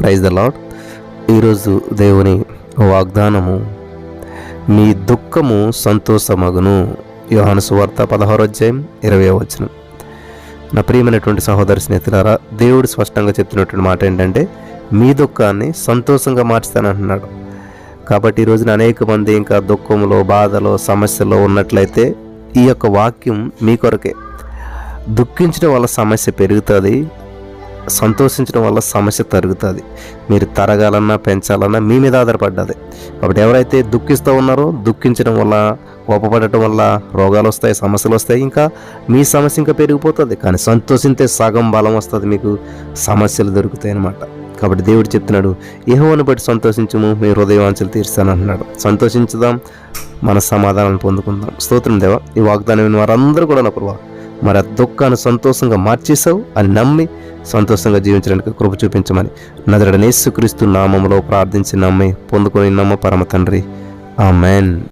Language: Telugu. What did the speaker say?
ప్రైజ్ ద లాడ్ ఈరోజు దేవుని వాగ్దానము మీ దుఃఖము సంతోషమగును. యోహాను సువార్త పదహారు అధ్యాయం ఇరవై వచనం. నా ప్రియమైనటువంటి సహోదరి స్నేహితులారా దేవుడు స్పష్టంగా చెప్తున్నటువంటి మాట ఏంటంటే మీ దుఃఖాన్ని సంతోషంగా మార్చుతానంటున్నాడు. కాబట్టి ఈ రోజున అనేక మంది ఇంకా దుఃఖంలో బాధలో సమస్యలో ఉన్నట్లయితే ఈ యొక్క వాక్యం మీ కొరకే. దుఃఖించడం వల్ల సమస్య పెరుగుతుంది సంతోషించడం వల్ల సమస్య తరుగుతుంది. మీరు తరగాలన్నా పెంచాలన్నా మీ మీద ఆధారపడ్డది. కాబట్టి ఎవరైతే దుఃఖిస్తూ ఉన్నారో దుఃఖించడం వల్ల కోపపడటం వల్ల రోగాలు వస్తాయి సమస్యలు వస్తాయి ఇంకా మీ సమస్య ఇంకా పెరిగిపోతుంది. కానీ సంతోషించే సగం బలం వస్తుంది మీకు. సమస్యలు దొరుకుతాయి అన్నమాట. కాబట్టి దేవుడు చెప్తున్నాడు ఏహోని బట్టి సంతోషించము మీ హృదయవాంఛలు తీర్చానంటున్నాడు సంతోషించుదాం మన సమాధానం పొందుకుందాం. స్తోత్రం దేవ. ఈ వాగ్దానం వారందరూ కూడా నా ప్రభావ మరి ఆ దుఃఖాన్ని సంతోషంగా మార్చేసావు అని నమ్మి సంతోషంగా జీవించడానికి కృప చూపించమని నదరడనేసుక్రీస్తు నామంలో ప్రార్థించి నమ్మి పొందుకొని నమ్మ పరమ తండ్రి. ఆమెన్.